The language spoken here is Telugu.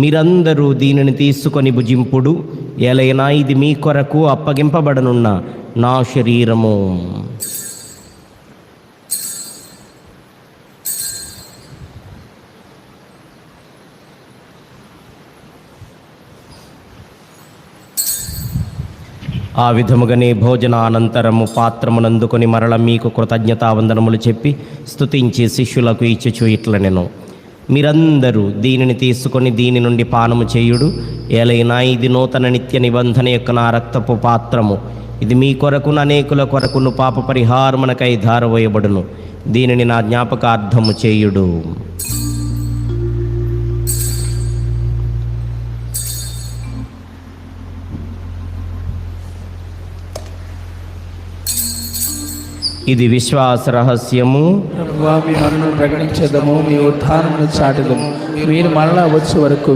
మీరందరూ దీనిని తీసుకొని భుజింపుడు. ఎలైనా ఇది మీ కొరకు అప్పగింపబడనున్న నా శరీరము. ఆ విధముగానే భోజనానంతరము పాత్రమునందుకొని మరల మీకు కృతజ్ఞతావందనములు చెప్పి స్తుతించి శిష్యులకు ఇచ్చుచు ఇట్ల నేను మీరందరూ దీనిని తీసుకొని దీని నుండి పానము చేయుడు. ఏలైనా ఇది నూతన నిత్య నిబంధన యొక్క నా రక్తపు పాత్రము. ఇది మీ కొరకును అనేకుల కొరకును పాప పరిహారమునకై ధారవేయబడును. దీనిని నా జ్ఞాపకార్థము చేయుడు. ఇది విశ్వాస రహస్యము. మీ మరణం ప్రకటించదము మీ ఉత్థానం చాటదము. మీరు మరలా వచ్చే వరకు